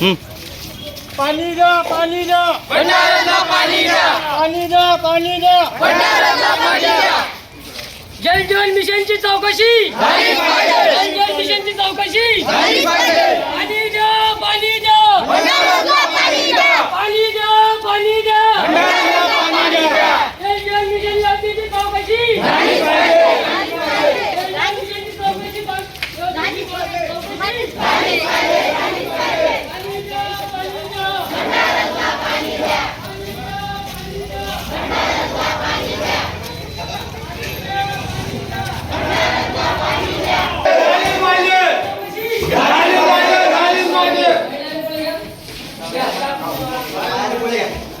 हं. पाणी द्या पाणी द्या. पाणी द्या पाणी द्या. जल जीवन मिशनची चौकशी. जल जीवन मिशनची चौकशी. पाणी द्या पाणी द्या पाणी द्या पाणी द्या जल जीवन मिशन योजनेची चौकशी जल जीवन मिशनची चौकशी योजनेची चौकशी.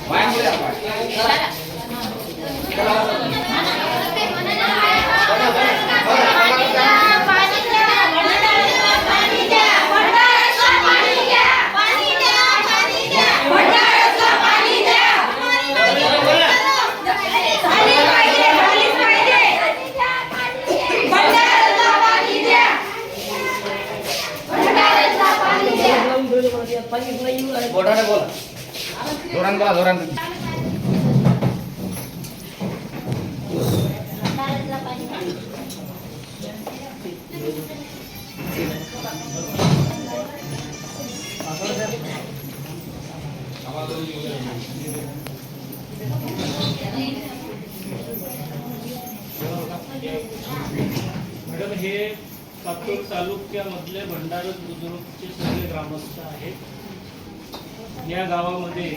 पाणी द्या, पाणी द्या. मॅडम हे पातूर तालुक्यामधले भंडारत बुजुर्गचे सगळे ग्रामस्थ आहेत. या गावामध्ये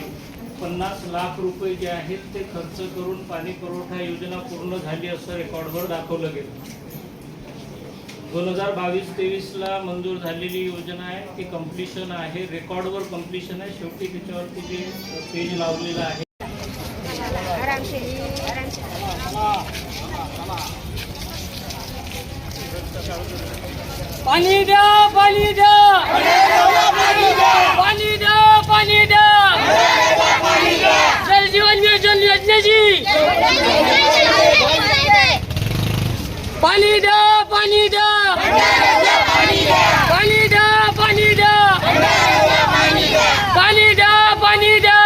पन्नास लाख रुपये जे आहेत ते खर्च करून पाणी पुरवठा योजना पूर्ण झाली असं रेकॉर्डवर दाखवलं गेलं. दोन हजार बावीस तेवीसला मंजूर झालेली योजना आहे ती कम्प्लिशन आहे रेकॉर्डवर कम्प्लिशन आहे. शेवटी त्याच्यावरती जे पेज लावलेलं आहे. पाणी द्या पाणी द्या पाणी द्या पाणी द्या जल जीवन मिशन योजनेची पाणी द्या पाणी द्या. पाणी द्या पाणी द्या. पाणी द्या पाणी द्या.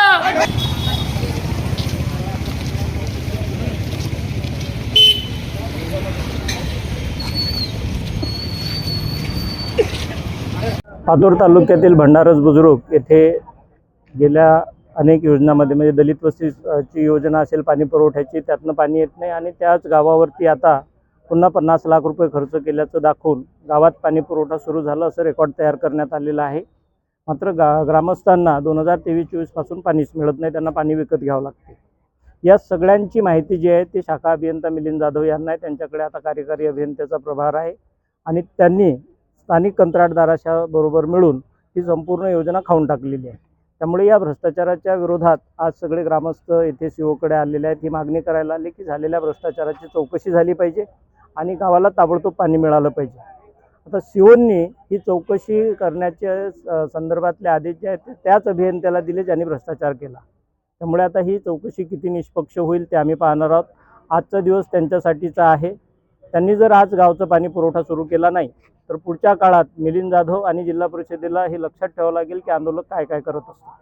पातूर तालुक्यातील भंडारस बुजुर्ग येथे गेल्या अनेक योजनामध्ये म्हणजे दलित वस्तीची योजना असेल पाणी पुरवठ्याची त्यातनं पाणी येत नाही आणि त्याच गावावरती आता पुन्हा पन्नास लाख रुपये खर्च केल्याचं दाखवून गावात पाणी पुरवठा सुरू झाला असं रेकॉर्ड तयार करण्यात आलेलं आहे. मात्र गा ग्रामस्थांना दोन हजार तेवीस चोवीसपासून पाणीच मिळत नाही त्यांना पाणी विकत घ्यावं लागते. या सगळ्यांची माहिती जी आहे ती शाखा अभियंता मिलिंद जाधव यांना आहे. त्यांच्याकडे आता कार्यकारी अभियंत्याचा प्रभार आहे आणि त्यांनी स्थानिक कंत्राटदाराच्या बरोबर मिळून ही संपूर्ण योजना खाऊन टाकलेली आहे. त्यामुळे या भ्रष्टाचाराच्या विरोधात आज सगळे ग्रामस्थ येथे सीओकडे आलेले आहेत. ही मागणी करायला आली की झालेल्या भ्रष्टाचाराची चौकशी झाली पाहिजे. आणि गावाला ताबडतोब पाणी मिळालं पाहिजे. आता सीओंनी ही चौकशी करण्याच्या संदर्भातले आदेश जे आहेत त्याच अभियंत्याला दिले ज्यांनी भ्रष्टाचार केला. त्यामुळे आता ही चौकशी किती निष्पक्ष होईल ते आम्ही पाहणार आहोत. आजचा दिवस त्यांच्यासाठीचा आहे. त्यांनी जर आज गावचा पाणी पुरवठा सुरू केला नाही तर पुढच्या काळात मिलिंद जाधव आणि जिल्हा परिषदेला हे लक्षात ठेवावं लागेल की आंदोलक काय काय करत असतात.